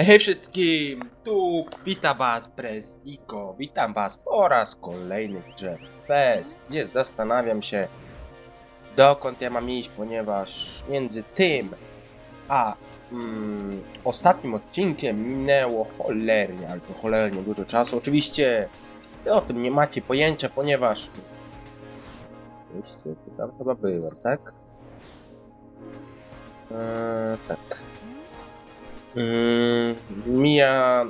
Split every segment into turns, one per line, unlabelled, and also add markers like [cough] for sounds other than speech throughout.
Hej wszystkim, tu witam was Prestiko, witam was po raz kolejny w grze gdzie zastanawiam się dokąd ja mam iść, ponieważ między tym a mm, ostatnim odcinkiem minęło cholernie, ale to cholernie dużo czasu. Oczywiście wy o tym nie macie pojęcia, ponieważ Oczywiście, tam chyba byłem, tak? Eee, tak. Mm, mija.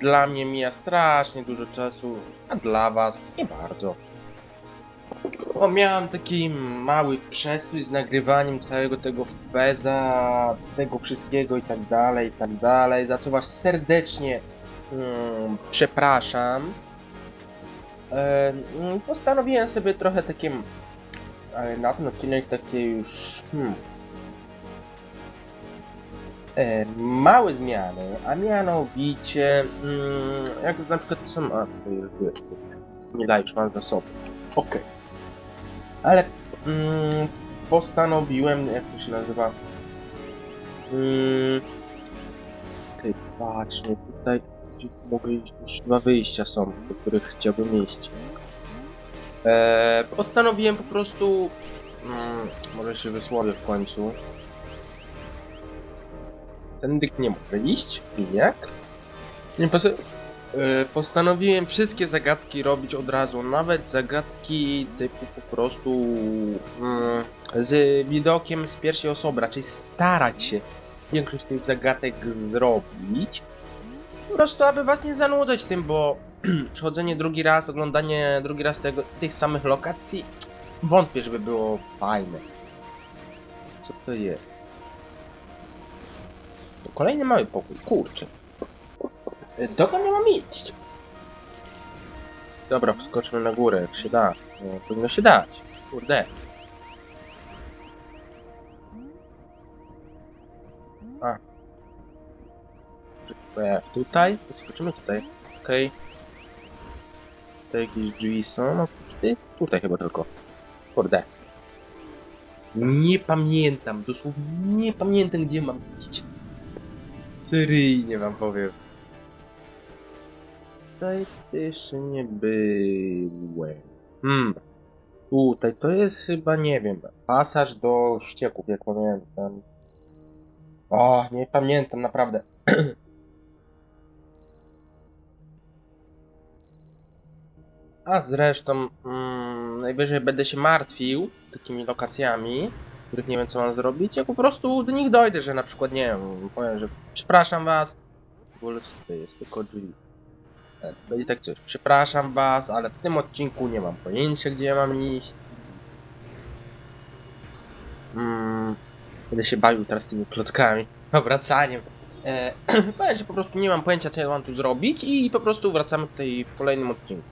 Dla mnie mija strasznie dużo czasu, a dla was nie bardzo. Bo miałem taki mały przestój z nagrywaniem całego tego feza, tego wszystkiego i tak dalej, i tak dalej. Za co was serdecznie mm, przepraszam. E, postanowiłem sobie trochę takie, ale na ten odcinek takie już, hmm, e, małe zmiany, a mianowicie, mm, jak na przykład są, a wiesz, nie da już mam zasoby, okej, ale mm, postanowiłem, jak to się nazywa, mm, okej, patrz, no tutaj mogę iść, już dwa wyjścia są, do których chciałbym iść. E, postanowiłem po prostu, mm, może się wysłowię w końcu, tędy nie mogę iść? I jak? Nie, yy, postanowiłem wszystkie zagadki robić od razu, nawet zagadki typu po prostu yy, z widokiem z pierwszej osoby, raczej starać się większość tych zagadek zrobić. Po prostu, aby was nie zanudzać tym, bo [clears throat] przechodzenie drugi raz, oglądanie drugi raz tego, tych samych lokacji, wątpię, żeby było fajne. Co to jest? Kolejny mały pokój, kurczę. Dokąd ja mam iść? Dobra, wskoczmy na górę, jak się da. No, powinno się dać. Kurde. A. Czekaj, Tutaj? Skoczymy tutaj. Okej. Tutaj jakieś drzwi są, no ty? Tutaj chyba tylko. Kurde. Nie pamiętam, dosłownie nie pamiętam gdzie mam iść. Seryjnie wam powiem. Tutaj jeszcze nie byłem. Hmm. Tutaj to jest chyba, nie wiem, pasaż do ścieków, jak pamiętam. O, nie pamiętam, naprawdę. [clears throat] A zresztą, mm, najwyżej będę się martwił takimi lokacjami, których nie wiem co mam zrobić, jak po prostu do nich dojdę, że na przykład, nie wiem, powiem, że przepraszam was, w ogóle to jest, tylko drzwi. E, Będzie tak coś, przepraszam was, ale w tym odcinku nie mam pojęcia, gdzie ja mam iść. Mm, będę się bawił teraz tymi klockami, [laughs] obracaniem. E, [clears throat] powiem, że po prostu nie mam pojęcia, co ja mam tu zrobić i po prostu wracamy tutaj w kolejnym odcinku.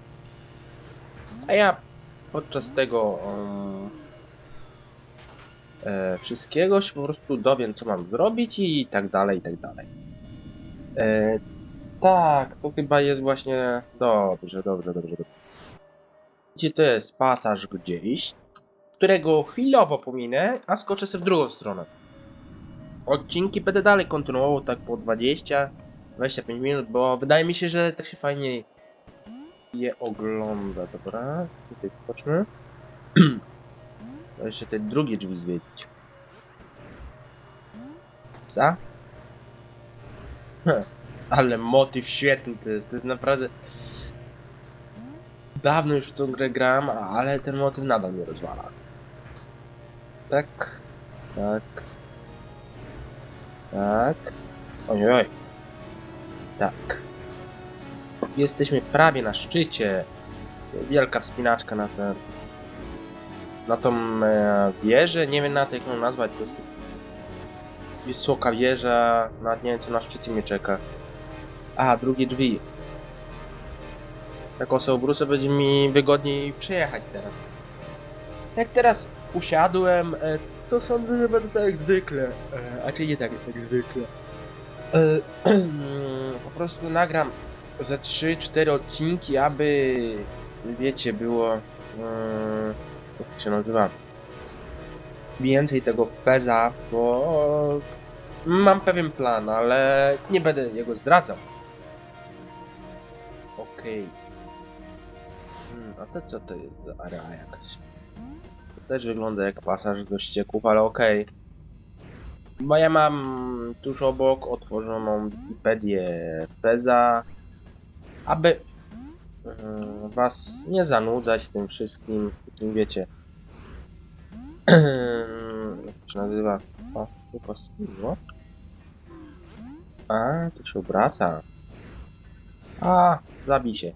A ja podczas tego um, e, wszystkiego się po prostu dowiem, co mam zrobić i tak dalej, i tak dalej. E, tak, to chyba jest właśnie... Dobrze, dobrze, dobrze, dobrze. Gdzie to jest pasaż gdzieś, którego chwilowo pominę, a skoczę sobie w drugą stronę. Odcinki będę dalej kontynuował tak po 20, 25 minut, bo wydaje mi się, że tak się fajniej je ogląda, dobra? Tutaj skoczmy. [clears throat] To jeszcze te drugie drzwi zwiedzić. Heh, Ale motyw świetny to jest, to jest naprawdę... Dawno już w tą grę gram, ale ten motyw nadal mnie rozwala. Tak, tak, tak. Oj, oj. Tak. Jesteśmy prawie na szczycie. Wielka wspinaczka na ten. Na tą e, wieżę. Nie wiem na to jak ją nazwać. To jest wysoka wieża. Nawet nie wiem co na szczycie mnie czeka. A, drugie drzwi. Jak se obrócę będzie mi wygodniej przejechać teraz. Jak teraz usiadłem, e, to sądzę, że będę tak jak zwykle. E, a czy nie tak jak zwykle. E, [clears throat] po prostu nagram ze 3-4 odcinki, aby wiecie, było yy, jak się nazywa więcej tego peza, bo Mam pewien plan, ale nie będę jego zdradzał. Okej. Hmm, a to co to jest za area jakaś? To też wygląda jak pasaż do ścieków, ale okej. Bo ja mam tuż obok otworzoną Wikipedię Feza, aby was nie zanudzać tym wszystkim, takim wiecie. [clears throat] jak się nazywa? O, tu postawiło. A, to się obraca. A, zabij się.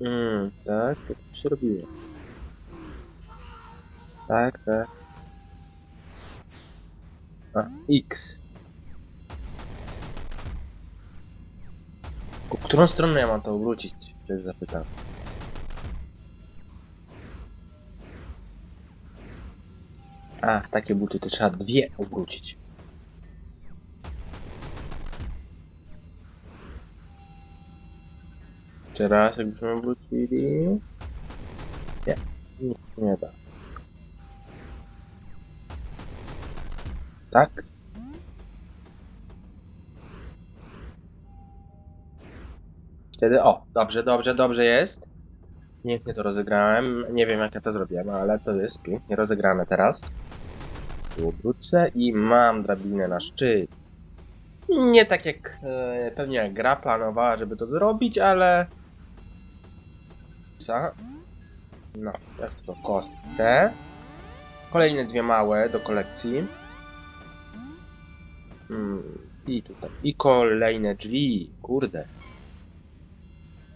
Mm, tak, to się robiło. Tak, tak. A, X. Po którą stronę ja mam to obrócić? Się zapytam. A, takie buty to trzeba dwie obrócić. Jeszcze raz, jakbyśmy obrócili. Nie, nic nie da. Tak? Wtedy, o, dobrze, dobrze, dobrze jest. Pięknie to rozegrałem. Nie wiem jak ja to zrobiłem, ale to jest pięknie rozegrane teraz. Tu i mam drabinę na szczyt. Nie tak jak e, pewnie jak gra planowała, żeby to zrobić, ale... Co? No, jak to kostkę. Kolejne dwie małe do kolekcji. Mm, I tutaj. I kolejne drzwi. Kurde.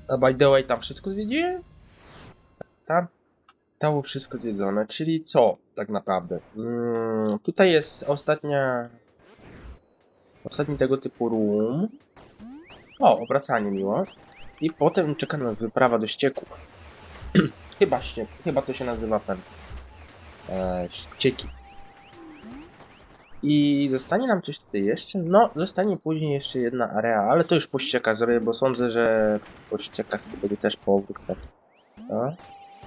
A by the way, tam wszystko zwiedziłem? Tam stało wszystko zwiedzone, czyli co tak naprawdę? Mm, tutaj jest ostatnia... Ostatni tego typu room. O, obracanie miło. I potem czeka nas wyprawa do ścieków. [clears throat] chyba ściek, chyba to się nazywa ten. E, ścieki. I zostanie nam coś tutaj jeszcze? No, zostanie później jeszcze jedna area, ale to już po ściekach zrobię, bo sądzę, że po ściekach to będzie też powrót. Tak.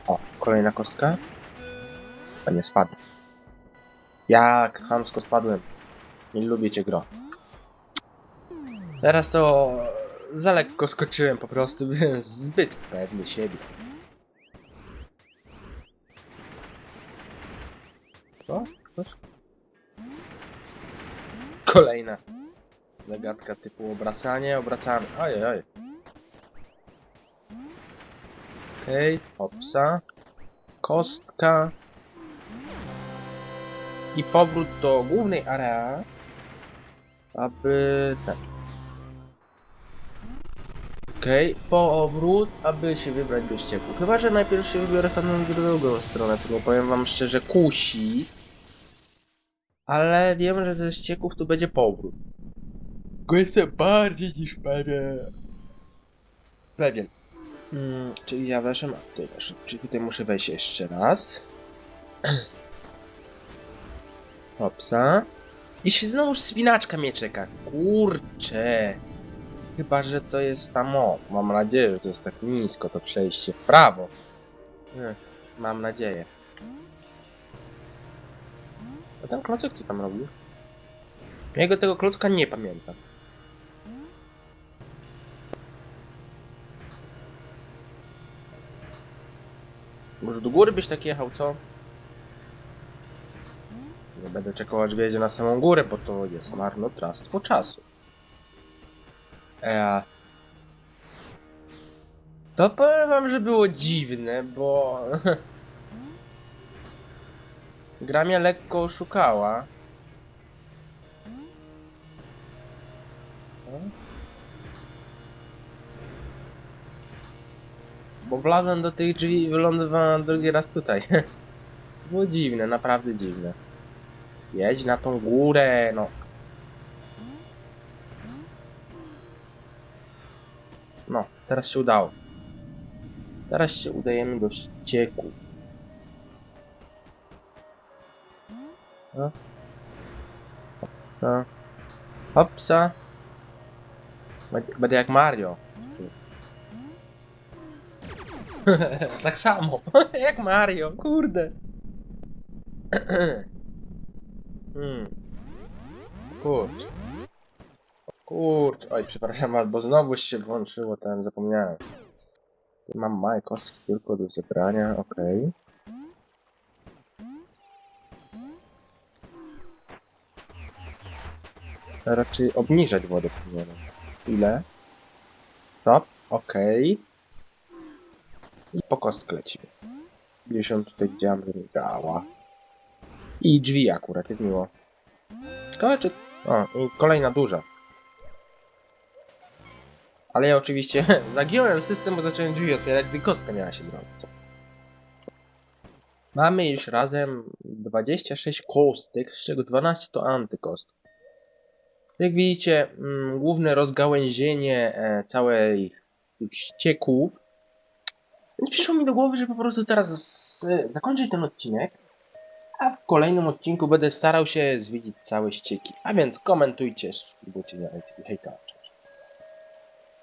O, kolejna kostka. A nie spadł. Jak chamsko spadłem. Nie lubię cię gro. Teraz to za lekko skoczyłem po prostu, [laughs] byłem zbyt pewny siebie. Co? Coś? Kolejna zagadka typu obracanie, obracamy. Ojej, oj. Okej, okay, hopsa. Kostka. I powrót do głównej area. Aby... ten. Okej, okay, powrót, aby się wybrać do ścieku. Chyba, że najpierw się wybiorę w tamtą drugą stronę, tylko powiem wam szczerze, kusi. Ale wiem, że ze ścieków tu będzie powrót. Tylko jestem bardziej niż pewien. Pewien. Mm, czyli ja weszłem, a tutaj weszłem. Czyli tutaj muszę wejść jeszcze raz. [clears throat] Hopsa. I się znowu spinaczka mnie czeka. Kurcze. Chyba, że to jest tam o. Mam nadzieję, że to jest tak nisko to przejście w prawo. Ech, mam nadzieję. A ten klocek co tam robił? Jego tego klocka nie pamiętam. Może do góry byś tak jechał, co? Nie będę czekał aż wjedzie na samą górę, bo to jest marnotrawstwo czasu. Eee. To powiem wam, że było dziwne, bo... [laughs] Gra mnie lekko oszukała. Bo wlazłem do tych drzwi i wylądowałem drugi raz tutaj. [laughs] Było dziwne, naprawdę dziwne. Jedź na tą górę, no. No, teraz się udało. Teraz się udajemy do ścieku. No. Co? Hopsa. Będę- jak Mario. [laughs] tak samo. [laughs] jak Mario, kurde. [clears throat] hmm. kurczę. O kurczę, oj, przepraszam was, bo znowu się włączyło ten, zapomniałem. Mam małe kostki tylko do zebrania, okej. Raczej obniżać wodę powinienem. Ile? Stop, okej. I po kostkę lecimy. 50 tutaj widziałem, że dała. I drzwi akurat, jak miło. Ciekawe czy... O, i kolejna duża. Ale ja oczywiście [laughs] zagiąłem system, bo zacząłem drzwi otwierać, gdy kostka miała się zrobić. Mamy już razem 26 kostek, z czego 12 to antykostki. Jak widzicie, mm, główne rozgałęzienie e, całej ścieków. Więc przyszło mi do głowy, że po prostu teraz z, zakończyć ten odcinek, a w kolejnym odcinku będę starał się zwiedzić całe ścieki. A więc komentujcie, subskrybujcie Hejka.